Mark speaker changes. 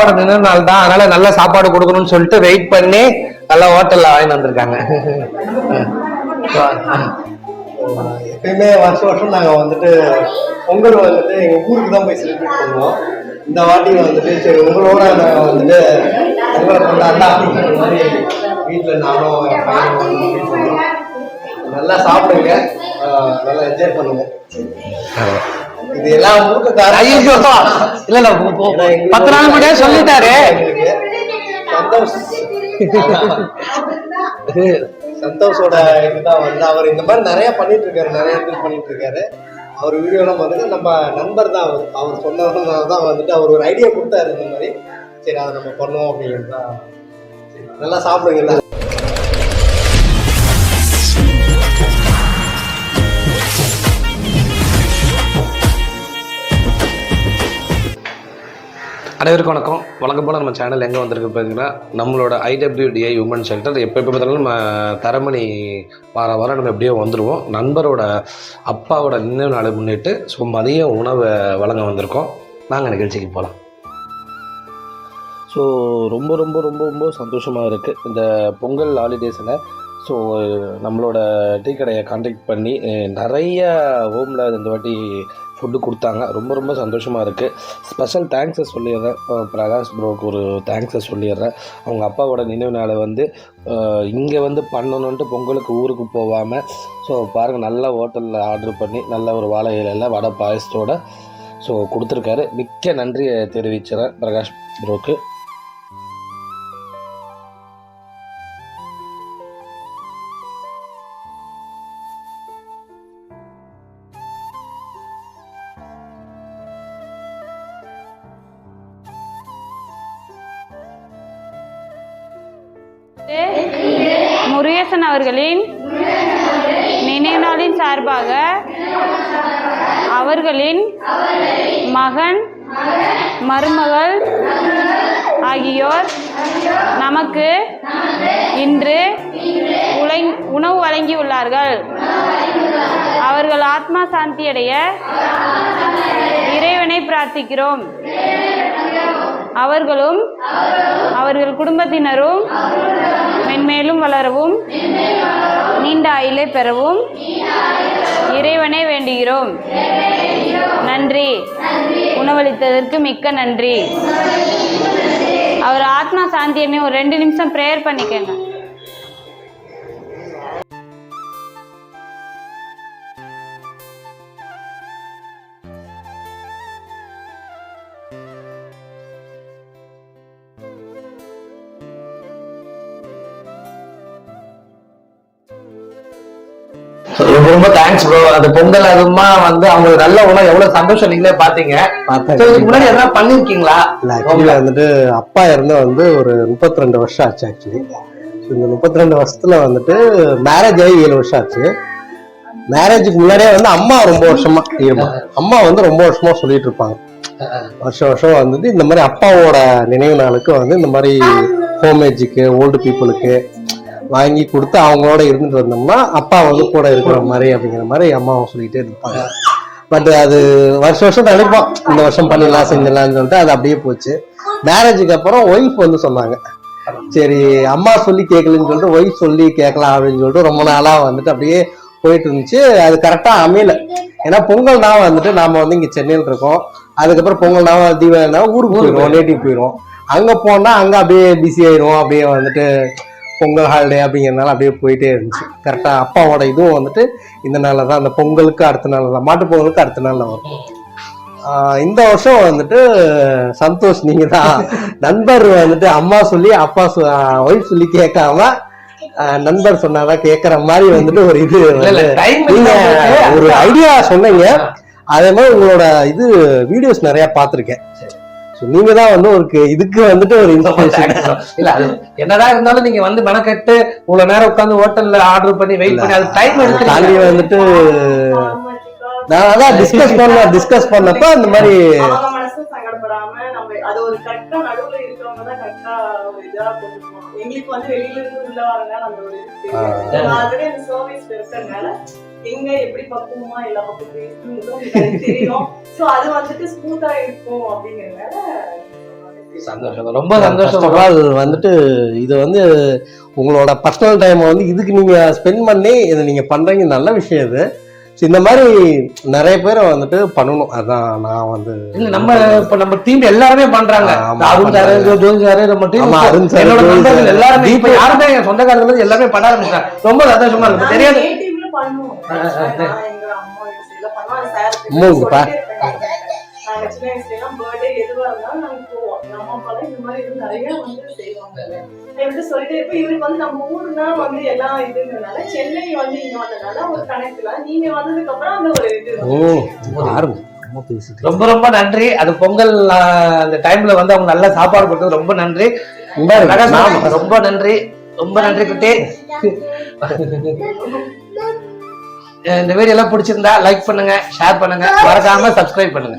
Speaker 1: அப்பாவோட நினைவு நாள் தான். அதனால நல்ல சாப்பாடு கொடுக்கணும்னு சொல்லிட்டு வெயிட் பண்ணி நல்ல ஹோட்டல்ல வாங்கி வந்திருக்காங்க.
Speaker 2: எப்பயுமே வருஷம் வருஷம் நாங்க வந்துட்டு பொங்கல் வந்துட்டு எங்க ஊருக்கு தான் போய் செலிப்ரேட் பண்ணுவோம். இந்த வாட்டி வந்துட்டு சரி உங்களோட நாங்க வந்துட்டு பொங்கலை கொண்டாடலாம் அப்படிங்கிற மாதிரி வீட்டுல நானும் என் பையனும். நல்லா சாப்பிடுங்க. நல்லா என்ஜாய் பண்ணுங்க. இது எல்லாம் முழுக்க காரணம்
Speaker 1: ஐயோ இல்ல இல்ல பத்து நாள் முன்னாடியே சொல்லிட்டாரு.
Speaker 2: சந்தோஷோட இதுதான் வந்து அவர் இந்த மாதிரி நிறைய பண்ணிட்டு இருக்காரு நிறைய இடத்துல பண்ணிட்டு இருக்காரு அவர் வீடியோலாம் வந்துட்டு நம்ம நண்பர் தான் அவர். அவர் சொன்னதுனால தான் வந்துட்டு அவர் ஒரு ஐடியா கொடுத்தாரு இந்த மாதிரி. சரி அதை நம்ம பண்ணுவோம் அப்படிங்கிறது தான் நல்லா சாப்பிடுங்க
Speaker 1: அனைவருக்கும் வணக்கம். வழக்கம் போல் நம்ம சேனல் எங்கே வந்திருக்கு பார்த்தீங்கன்னா நம்மளோட ஐடபிள்யூடிஐ உமன் சென்டர் எப்போ எப்போ பார்த்தாலும் நம்ம தரமணி வார வாரம் நம்ம எப்படியோ வந்துடுவோம் நண்பரோட அப்பாவோட நினைவு நாளை முன்னிட்டு ஸோ மதிய உணவை வழங்க வந்திருக்கோம். நாங்கள் நிகழ்ச்சிக்கு போகலாம் ஸோ ரொம்ப ரொம்ப ரொம்ப ரொம்ப சந்தோஷமாக இருக்குது இந்த பொங்கல் ஹாலிடேஸில் ஸோ நம்மளோட டீ கடையை காண்டாக்ட் பண்ணி நிறைய ஹோமில் இந்த வாட்டி ஃபுட்டு கொடுத்தாங்க. ரொம்ப ரொம்ப சந்தோஷமாக இருக்குது ஸ்பெஷல் தேங்க்ஸை சொல்லிடுறேன். பிரகாஷ் ப்ரோக்கு ஒரு தேங்க்ஸை சொல்லிடுறேன். அவங்க அப்பாவோட நினைவு நாளை வந்து இங்கே வந்து பண்ணணுன்ட்டு பொங்கலுக்கு ஊருக்கு போகாமல் ஸோ பாருங்கள் நல்ல ஹோட்டலில் ஆர்டர் பண்ணி நல்ல ஒரு வாழை இலையில் வடை பாயசத்தோட ஸோ கொடுத்துருக்காரு. மிக்க நன்றியை தெரிவிச்சுறேன் பிரகாஷ் ப்ரோக்கு
Speaker 3: முருகேசன் அவர்களின் நினைவு நாளின் சார்பாக அவர்களின் மகன் மருமகள் ஆகியோர் நமக்கு இன்று உணவு வழங்கியுள்ளார்கள். அவர்கள் ஆத்மா சாந்தியடைய இறைவனை பிரார்த்திக்கிறோம். அவர்களும் அவர்கள் குடும்பத்தினரும் மென்மேலும் வளரவும் நீண்ட ஆயிலை பெறவும் இறைவனை வேண்டுகிறோம். நன்றி. உணவளித்ததற்கு மிக்க நன்றி. அவர் ஆத்மா சாந்தியமே ஒரு ரெண்டு நிமிஷம் ப்ரேயர் பண்ணிக்கங்க.
Speaker 1: ரொம்ப ரொம்ப தேங்க்ஸ் ப்ரோ அந்த பொங்கல் அதுமா வந்து அவங்களுக்கு நல்ல உணவு. எவ்வளவு சந்தோஷம் நீங்களே பாத்தீங்க. முன்னாடி எதனா பண்ணிருக்கீங்களா?
Speaker 2: இல்ல ஆக்சுவலி வந்துட்டு அப்பா இறந்து வந்து ஒரு முப்பத்தி ரெண்டு வருஷம் ஆச்சு ஆக்சுவலி இந்த முப்பத்தி ரெண்டு வருஷத்துல வந்துட்டு மேரேஜ் ஆகி ஏழு வருஷம் ஆச்சு. மேரேஜுக்கு முன்னாடியே வந்து அம்மா ரொம்ப வருஷமா இருப்பாங்க அம்மா வந்து ரொம்ப வருஷமா சொல்லிட்டு இருப்பாங்க. வருஷம் வருஷம் வந்துட்டு இந்த மாதிரி அப்பாவோட நினைவு நாளுக்கு வந்து இந்த மாதிரி ஹோமேஜுக்கு ஓல்டு பீப்புளுக்கு வாங்கி கொடுத்து அவங்களோட இருந்துட்டு வந்தோம்னா அப்பா வந்து கூட இருக்கிற மாதிரி அப்படிங்கிற மாதிரி அம்மாவை சொல்லிட்டே இருப்பாங்க. பட் அது வருஷம் வருஷம் நினைப்போம். இந்த வருஷம் பண்ணிடலாம் செஞ்சிடலாம்னு சொல்லிட்டு அது அப்படியே போச்சு. மேரேஜுக்கு அப்புறம் ஒய்ஃப் வந்து சொன்னாங்க. சரி அம்மா சொல்லி கேட்கலன்னு சொல்லிட்டு ஒய்ஃப் சொல்லி கேட்கலாம் அப்படின்னு சொல்லிட்டு ரொம்ப நாளா வந்துட்டு அப்படியே போயிட்டு இருந்துச்சு. அது கரெக்டா அமையல. ஏன்னா பொங்கல் தான் வந்துட்டு நாம வந்து இங்க சென்னையில் இருக்கோம். அதுக்கப்புறம் பொங்கல் நாம தீபாவளினா ஊருக்கு போயிடுவோம் நேட்டிவ் போயிடுவோம். அங்க போனா அங்க அப்படியே பிஸி ஆயிடுவோம் அப்படியே வந்துட்டு பொங்கல் ஹாலிடே அப்படிங்கிறதுனால அப்படியே போயிட்டே இருந்துச்சு. கரெக்டா அப்பாவோட இதுவும் வந்துட்டு இந்த நாள்ல தான் அந்த பொங்கலுக்கு அடுத்த நாள் தான் மாட்டு பொங்கலுக்கு அடுத்த நாள்ல வரும். இந்த வருஷம் வந்துட்டு சந்தோஷ் நீங்க தான். நண்பர் வந்துட்டு அம்மா சொல்லி அப்பா ஒய்ஃப் சொல்லி கேட்காம நண்பர் சொன்னாதான் கேட்கற மாதிரி வந்துட்டு ஒரு இது நீங்க. ஒரு ஐடியா சொன்னீங்க. அதே மாதிரி உங்களோட இது வீடியோஸ் நிறைய பார்த்திருக்கேன். நீங்க தான் வந்து ஒரு இதுக்கு வந்துட்டு ஒரு இன்ஸ்பிரேஷன்
Speaker 1: இல்ல அது என்னதான் இருந்தாலும் நீங்க வந்து மெனக்கெட்டு இவ்வளவு நேரம் உட்கார்ந்து ஹோட்டல்ல ஆர்டர் பண்ணி வெயிட் பண்ணி அது டைம்
Speaker 2: தாண்டி
Speaker 1: எடுத்து
Speaker 2: வந்துட்டு நான் அதான் டிஸ்கஸ் பண்ண டிஸ்கஸ் பண்ணப்ப அந்த மாதிரி
Speaker 4: சங்கடப்படாம நம்ம அது ஒரு கரெக்டா நடுவுல இருக்கிறவங்க தான் கரெக்டா ஒரு இதா கொண்டு போகணும் எங்களுக்கு வந்து வெளியில இருந்து உள்ள வரனால அந்த ஒரு ஆல்ரெடி அந்த சர்வீஸ் இருக்கிறதுனால எங்க எப்படி பக்குவமா எல்லா பக்கம் பேசணும்னு தெரியும். சோ அது வந்துட்டு ஸ்மூத்தா இருக்கும் அப்படிங்கறதுனால
Speaker 1: சந்தோஷம். ரொம்ப சந்தோஷம்.
Speaker 2: ஆல் வந்துட்டு இது வந்து உங்களோட பர்சனல் டைமை வந்து இதுக்கு நீங்க ஸ்பெண்ட் பண்ணி இதை நீங்க பண்றீங்க. நல்ல விஷயம் இது. இந்த மாதிரி நிறைய பேரை வந்துட்டு பண்ணணும். அதான் நான் வந்து
Speaker 1: இல்ல நம்ம இப்ப நம்ம டீம் எல்லாருமே பண்றாங்க. ராகுல் சாரு ஜோதி சாரு நம்ம டீம்
Speaker 2: அருண் சார்,
Speaker 1: என்னோட நண்பர்கள். எல்லாருமே இப்ப யாருமே என் சொந்தக்காரங்க இருந்து எல்லாமே பண்ண ஆரம்பிச்சிட்டாங்க. ரொம்ப சந்தோஷமா இருக்கு. தெரியாது.
Speaker 4: பண்ணுவோம் நான் எங்க அம்மா வயசுல பண்ணுவோம் சார்
Speaker 2: அம்மா இங்க பா.
Speaker 4: நாங்க சின்ன வயசுல எல்லாம் பர்த்டே எதுவா இருந்தாலும் நாங்க போவோம். நம்ம அப்பா இந்த மாதிரி இது நிறைய வந்து செய்வாங்க. எப்படி சொல்லிட்டு இப்ப இவருக்கு வந்து நம்ம ஊருனா வந்து எல்லாம் இதுங்கிறதுனால சென்னை வந்து இங்க வந்ததுனால ஒரு கணக்குல நீங்க வந்ததுக்கு அப்புறம் அந்த ஒரு இது
Speaker 2: ரொம்ப
Speaker 1: ரொம்ப நன்றி. அது பொங்கல் அந்த டைம்ல வந்து அவங்க நல்ல சாப்பாடு கொடுத்தது ரொம்ப நன்றி. ரொம்ப நன்றி. ரொம்ப நன்றி குட்டி. இந்த வீடியோ எல்லாம் பிடிச்சிருந்தா லைக் பண்ணுங்க ஷேர் பண்ணுங்க. மறக்காம சப்ஸ்கிரைப் பண்ணுங்க.